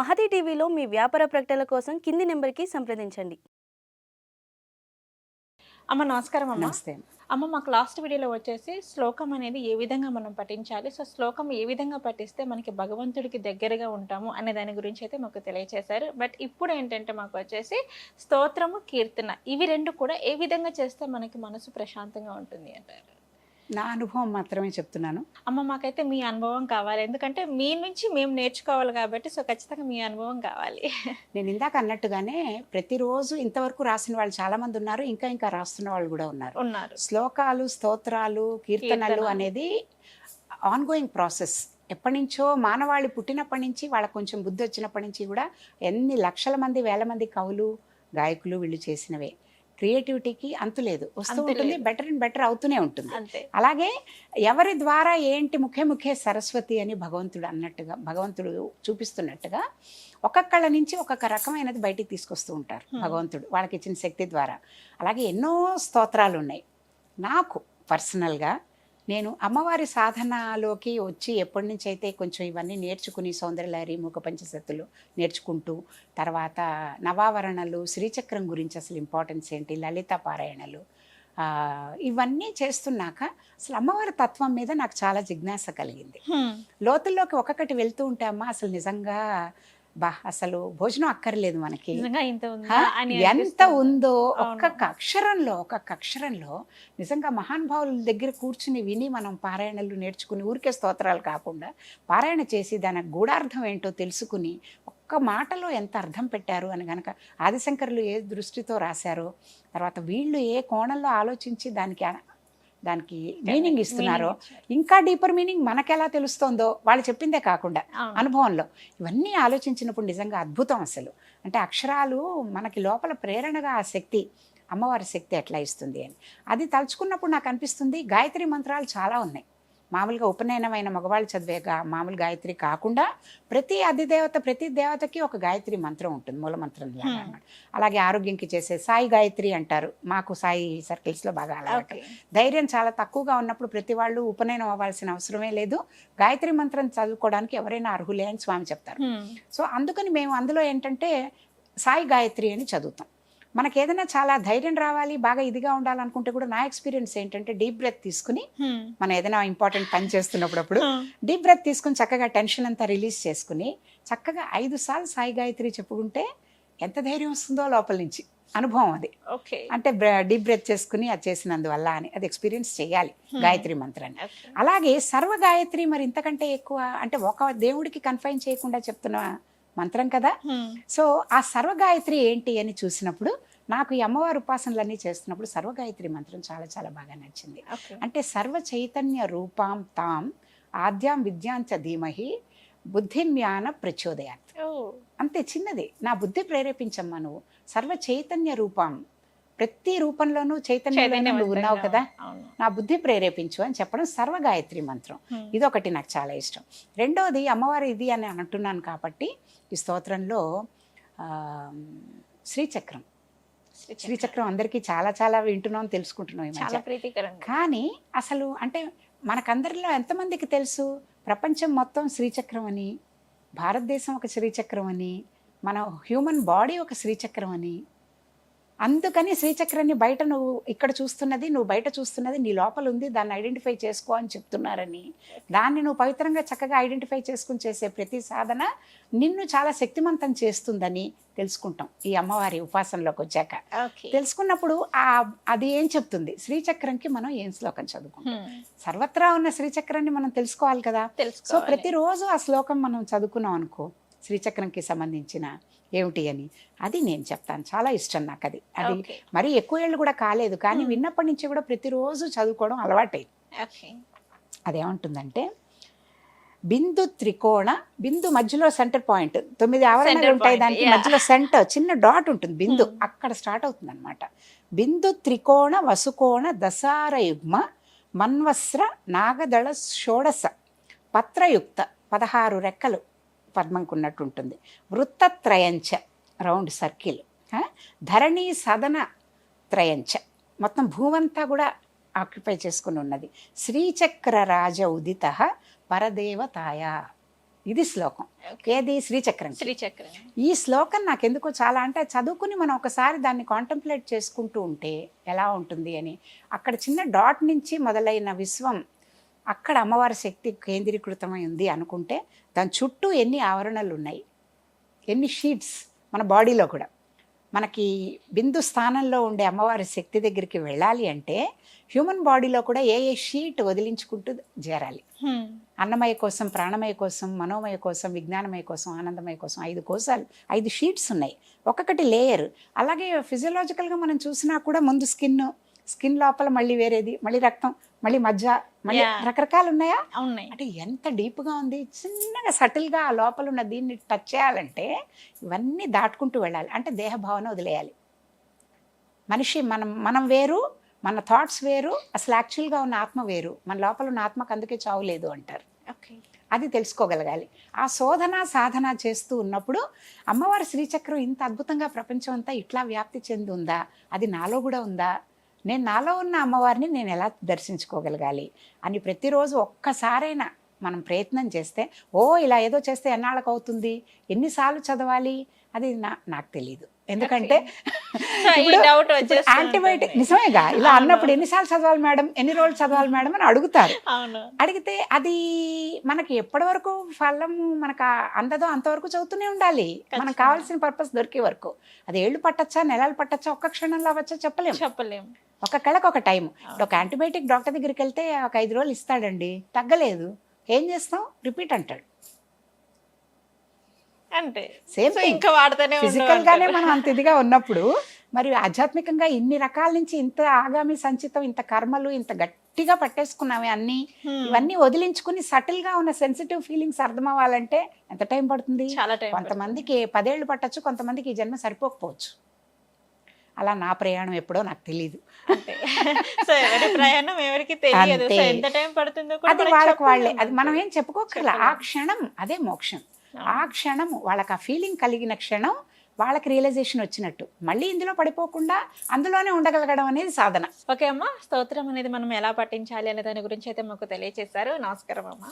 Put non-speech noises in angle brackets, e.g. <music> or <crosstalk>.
మహతి టీవీలో మీ వ్యాపార ప్రకటనల కోసం కింది నెంబర్కి సంప్రదించండి. అమ్మ నమస్కారం అమ్మ. నమస్తే. అమ్మ మాకు లాస్ట్ వీడియోలో వచ్చేసి శ్లోకం అనేది ఏ విధంగా మనం పఠించాలి? సో శ్లోకం ఏ విధంగా పఠిస్తే మనకి భగవంతుడికి దగ్గరగా ఉంటాము అనే దాని గురించి అయితే మాకు తెలియచేశారు. బట్ ఇప్పుడు ఏంటంటే మాకు వచ్చేసి స్తోత్రము కీర్తన ఇవి రెండు కూడా ఏ విధంగా చేస్తే మనకి మనసు ప్రశాంతంగా ఉంటుంది అంటారు? నా అనుభవం మాత్రమే చెప్తున్నాను. అమ్మ మాకైతే మీ అనుభవం కావాలి. ఎందుకంటే మీ నుంచి మేము నేర్చుకోవాలి కాబట్టి సో ఖచ్చితంగా మీ అనుభవం కావాలి. నేను ఇందాక అన్నట్టుగానే ప్రతిరోజు ఇంతవరకు రాసిన వాళ్ళు చాలా మంది ఉన్నారు. ఇంకా ఇంకా రాస్తున్న వాళ్ళు కూడా ఉన్నారు. ఉన్నారు. శ్లోకాలు స్తోత్రాలు కీర్తనలు కీర్తన. అనేది ఆన్గోయింగ్ ప్రాసెస్ ఎప్పటి నుంచో మానవాళి పుట్టినప్పటి నుంచి వాళ్ళకి కొంచెం బుద్ధి వచ్చినప్పటి నుంచి కూడా ఎన్ని లక్షల మంది వేల మంది కవులు గాయకులు వీళ్ళు చేసినవే. క్రియేటివిటీకి అంతు లేదు. వస్తూ ఉంటుంది. బెటర్ అండ్ బెటర్ అవుతూనే ఉంటుంది. అలాగే ఎవరి ద్వారా ఏంటి ముఖే ముఖే సరస్వతి అని భగవంతుడు అన్నట్టుగా భగవంతుడు చూపిస్తున్నట్టుగా ఒక్కొక్కళ్ళ నుంచి ఒక్కొక్క రకమైనది బయటికి తీసుకొస్తూ ఉంటారు. భగవంతుడు వాళ్ళకి ఇచ్చిన శక్తి ద్వారా. అలాగే ఎన్నో స్తోత్రాలు ఉన్నాయి. నాకు పర్సనల్గా నేను అమ్మవారి సాధనలోకి వచ్చి ఎప్పటి నుంచి అయితే కొంచెం ఇవన్నీ నేర్చుకుని సౌందర్యలహరి ముఖ పంచశతులు నేర్చుకుంటూ తర్వాత నవావరణలు శ్రీచక్రం గురించి అసలు ఇంపార్టెన్స్ ఏంటి లలిత పారాయణలు ఇవన్నీ చేస్తున్నాక అసలు అమ్మవారి తత్వం మీద నాకు చాలా జిజ్ఞాస కలిగింది. లోతుల్లోకి ఒక్కొక్కటి వెళ్తూ ఉంటే అమ్మ అసలు నిజంగా బా అసలు భోజనం అక్కర్లేదు మనకి ఎంత. ఉందో. ఒక్కొక్క అక్షరంలో ఒక్కొక్క అక్షరంలో నిజంగా మహానుభావుల దగ్గర కూర్చుని విని మనం పారాయణలు నేర్చుకుని ఊరికే స్తోత్రాలు కాకుండా పారాయణ చేసి దాని గూఢార్థం ఏంటో తెలుసుకుని ఒక్క మాటలో ఎంత అర్థం పెట్టారు అని గనక ఆదిశంకరులు ఏ దృష్టితో రాశారో తర్వాత వీళ్ళు ఏ కోణంలో ఆలోచించి దానికి దానికి మీనింగ్ ఇస్తున్నారో. ఇంకా డీపర్ మీనింగ్ మనకెలా తెలుస్తోందో వాళ్ళు చెప్పిందే కాకుండా. అనుభవంలో. ఇవన్నీ ఆలోచించినప్పుడు నిజంగా అద్భుతం అసలు. అంటే అక్షరాలు మనకి లోపల ప్రేరణగా ఆ శక్తి అమ్మవారి శక్తి ఎట్లా ఇస్తుంది అని. అది తలుచుకున్నప్పుడు నాకు అనిపిస్తుంది గాయత్రి మంత్రాలు చాలా ఉన్నాయి. మామూలుగా ఉపనయనమైన మగవాళ్ళు చదివే గా- మామూలు గాయత్రి కాకుండా ప్రతి అధిదేవత ప్రతి దేవతకి ఒక గాయత్రి మంత్రం ఉంటుంది మూల మంత్రం లాగా అలాగే ఆరోగ్యంకి చేసే సాయి గాయత్రి అంటారు. మాకు సాయి సర్కిల్స్లో బాగా అలవాటు. ధైర్యం చాలా తక్కువగా ఉన్నప్పుడు ప్రతి వాళ్ళు ఉపనయనం అవ్వాల్సిన అవసరమే లేదు. గాయత్రి మంత్రం చదువుకోవడానికి ఎవరైనా అర్హులే అని స్వామి చెప్తారు. సో అందుకని మేము అందులో ఏంటంటే సాయి గాయత్రి అని చదువుతాం. మనకి ఏదైనా చాలా ధైర్యం రావాలి బాగా ఇదిగా ఉండాలనుకుంటే కూడా నా ఎక్స్పీరియన్స్ ఏంటంటే డీప్ బ్రెత్ తీసుకుని. మనం ఏదైనా ఇంపార్టెంట్ పని చేస్తున్నప్పుడు అప్పుడు హ్మ్. డీప్ బ్రెత్ తీసుకుని చక్కగా టెన్షన్ అంతా రిలీజ్ చేసుకుని చక్కగా ఐదు సార్లు సాయి గాయత్రి చెప్పుకుంటే ఎంత ధైర్యం వస్తుందో లోపల నుంచి అనుభవం అది ఓకే అంటే డీప్ బ్రెత్ చేసుకుని అది చేసినందువల్ల అని అది ఎక్స్పీరియన్స్ చేయాలి. గాయత్రి మంత్రాన్ని. అలాగే సర్వ గాయత్రి మరి ఇంతకంటే ఎక్కువ అంటే ఒక దేవుడికి కన్ఫైన్ చేయకుండా చెప్తున్న మంత్రం కదా. సో ఆ సర్వ గాయత్రి ఏంటి అని చూసినప్పుడు నాకు ఈ అమ్మవారి ఉపాసనలన్నీ చేస్తున్నప్పుడు సర్వ గాయత్రి మంత్రం చాలా చాలా బాగా నచ్చింది. అంటే సర్వ చైతన్య రూపాం తాం ఆద్యాం విద్యాంచ ధీమహి బుద్ధిన్యాన ప్రచోదయాత్. అంతే చిన్నది నా బుద్ధి ప్రేరేపించమ్మా నువ్వు సర్వ చైతన్య రూపం ప్రతి రూపంలోనూ చైతన్యంలో నువ్వు ఉన్నావు కదా. నా బుద్ధి ప్రేరేపించు అని చెప్పడం సర్వ గాయత్రి మంత్రం. హ్మ్. ఇదొకటి నాకు చాలా ఇష్టం. రెండోది అమ్మవారి ఇది అని అంటున్నాను కాబట్టి ఈ స్తోత్రంలో శ్రీచక్రం. శ్రీచక్రం. అందరికీ చాలా చాలా వింటున్నాం తెలుసుకుంటున్నాం చాలా మధ్య. ప్రీతికరంగా. కానీ అసలు అంటే మనకందరిలో ఎంతమందికి తెలుసు? ప్రపంచం మొత్తం శ్రీచక్రం అని భారతదేశం ఒక శ్రీచక్రం అని మన హ్యూమన్ బాడీ ఒక శ్రీచక్రం అని అందుకని శ్రీచక్రాన్ని బయట నువ్వు ఇక్కడ చూస్తున్నది నువ్వు బయట చూస్తున్నది నీ లోపల ఉంది దాన్ని ఐడెంటిఫై చేసుకో అని చెప్తున్నారని దాన్ని నువ్వు పవిత్రంగా చక్కగా ఐడెంటిఫై చేసుకుని చేసే ప్రతి సాధన నిన్ను చాలా శక్తిమంతం చేస్తుందని తెలుసుకుంటాం ఈ అమ్మవారి ఉపాసనలోకి వచ్చాక. తెలుసుకున్నప్పుడు ఆ అది ఏం చెప్తుంది శ్రీచక్రంకి మనం ఏం శ్లోకం చదువుకుంటాం. సర్వత్రా ఉన్న శ్రీచక్రాన్ని మనం తెలుసుకోవాలి కదా సో. ప్రతిరోజు ఆ శ్లోకం మనం చదువుకున్నాం అనుకో శ్రీచక్రంకి సంబంధించిన ఏమిటి అని అది నేను చెప్తాను చాలా ఇష్టం నాకు అది అది. మరీ ఎక్కువ ఏళ్ళు కూడా కాలేదు కానీ. విన్నప్పటి నుంచి కూడా ప్రతిరోజు చదువుకోవడం అలవాటైంది. అదేమంటుందంటే బిందు త్రికోణ బిందు మధ్యలో సెంటర్ పాయింట్ తొమ్మిది ఆవరణలు ఉంటాయి దానికి. మధ్యలో సెంటర్ చిన్న డాట్ ఉంటుంది బిందు. అక్కడ స్టార్ట్ అవుతుంది అనమాట బిందు త్రికోణ వసుకోణ దశారయుగ్మ మన్వస్ర నాగదళ షోడశ పత్రయుక్త పదహారు రెక్కలు పద్మంకున్నట్టు ఉంటుంది వృత్తత్రయంచ రౌండ్ సర్కిల్? ధరణి సదన త్రయంచ. మొత్తం భూమంతా కూడా ఆక్యుపై చేసుకుని ఉన్నది. శ్రీచక్ర రాజ ఉదిత పరదేవతాయ. ఇది శ్లోకం. ఏది? శ్రీచక్రం. శ్రీచక్రం. ఈ శ్లోకం నాకు ఎందుకో చాలా అంటే చదువుకుని మనం ఒకసారి దాన్ని కాంటంప్లేట్ చేసుకుంటూ ఉంటే ఎలా ఉంటుంది అని. అక్కడ చిన్న డాట్ నుంచి మొదలైన విశ్వం అక్కడ అమ్మవారి శక్తి కేంద్రీకృతమై ఉంది అనుకుంటే దాని చుట్టూ ఎన్ని ఆవరణలు ఉన్నాయి? ఎన్ని షీట్స్ మన బాడీలో కూడా. మనకి బిందు స్థానంలో ఉండే అమ్మవారి శక్తి దగ్గరికి వెళ్ళాలి అంటే హ్యూమన్ బాడీలో కూడా ఏ ఏ షీట్ వదిలించుకుంటూ చేరాలి. అన్నమయ కోసం ప్రాణమయ కోసం మనోమయ కోసం విజ్ఞానమయ కోసం ఆనందమయ కోసం ఐదు కోసాలు ఐదు షీట్స్ ఉన్నాయి. ఒక్కొక్కటి లేయర్. అలాగే ఫిజియలాజికల్గా మనం చూసినా కూడా ముందు స్కిన్ స్కిన్ లోపల మళ్ళీ వేరేది మళ్ళీ రక్తం మళ్ళీ మజ్జ మళ్ళీ. రకరకాలు ఉన్నాయా ఉన్నాయి. అంటే ఎంత డీప్గా ఉంది చిన్నగా సటిల్గా ఆ లోపల ఉన్న దీన్ని టచ్ చేయాలంటే ఇవన్నీ దాటుకుంటూ వెళ్ళాలి. అంటే దేహ భావన వదిలేయాలి. మనిషి మనం మనం వేరు మన థాట్స్ వేరు అసలు యాక్చువల్గా ఉన్న ఆత్మ వేరు. మన లోపల ఉన్న ఆత్మకు అందుకే చావు లేదు అంటారు. ఓకే. అది తెలుసుకోగలగాలి. ఆ శోధన సాధన చేస్తూ ఉన్నప్పుడు అమ్మవారి శ్రీచక్రం ఇంత అద్భుతంగా ప్రపంచం అంతా ఇట్లా వ్యాప్తి చెంది ఉందా? అది నాలో కూడా ఉందా? నేను నాలో ఉన్న అమ్మవారిని నేను ఎలా దర్శించుకోగలగాలి అని ప్రతిరోజు ఒక్కసారైనా మనం ప్రయత్నం చేస్తే ఓ ఇలా ఏదో చేస్తే ఎన్నాళ్ళకు అవుతుంది ఎన్నిసార్లు చదవాలి? అది నా నాకు తెలియదు ఎందుకంటే యాంటీబయాటిక్ <laughs> నిజమేగా ఇలా అన్నప్పుడు ఎన్నిసార్లు చదవాలి మేడం? ఎన్ని రోజులు చదవాలి మేడం అని అడుగుతారు. అడిగితే అది మనకి ఎప్పటి వరకు ఫలం మనకు అందదో అంతవరకు చదువుతూనే ఉండాలి. మనకు. కావాల్సిన పర్పస్ దొరికే వరకు. అది ఏళ్ళు పట్టచ్చా నెలలు పట్టచ్చా ఒక్క క్షణంలో అవ్వచ్చా చెప్పలేము చెప్పలేం. ఒక కళకు ఒక టైం. ఇప్పుడు ఒక యాంటీబయాటిక్ డాక్టర్ దగ్గరికి వెళ్తే ఒక ఐదు రోజులు ఇస్తాడండి. తగ్గలేదు. ఏం చేస్తాం? రిపీట్ అంటాడు. అంతే. సేమ్ ఇంకా వాడుతూనే ఫిజికల్ గానే. మనం అంత ఇదిగా ఉన్నప్పుడు మరి ఆధ్యాత్మికంగా ఇన్ని రకాల నుంచి ఇంత ఆగామి సంచితం ఇంత కర్మలు ఇంత గట్టిగా పట్టేసుకున్నామే అన్ని హ్మ్. ఇవన్నీ వదిలించుకుని సటిల్గా ఉన్న సెన్సిటివ్ ఫీలింగ్స్ అర్థం అవ్వాలంటే ఎంత టైం పడుతుంది? చాలా టైం కొంతమందికి పదేళ్ళు పట్టచ్చు కొంతమందికి ఈ జన్మ సరిపోకపోవచ్చు. అలా నా ప్రయాణం ఎప్పుడో నాకు తెలియదు అంతే. <laughs> సో ఎవరి ప్రయాణం ఎవరికి తెలియదు. ఎంత టైం పడుతుందో అది వాళ్ళకి వాళ్ళే. అది మనం. ఏం చెప్పుకోకర్లా ఆ. క్షణం అదే మోక్షం. ఆ. క్షణం వాళ్ళకి ఆ ఫీలింగ్ కలిగిన క్షణం వాళ్ళకి రియలైజేషన్ వచ్చినట్టు. మళ్ళీ ఇందులో పడిపోకుండా అందులోనే ఉండగలగడం అనేది సాధన. ఓకే అమ్మా స్తోత్రం అనేది మనం ఎలా పఠించాలి అనే దాని గురించి అయితే మాకు తెలియజేశారు నమస్కారం అమ్మా.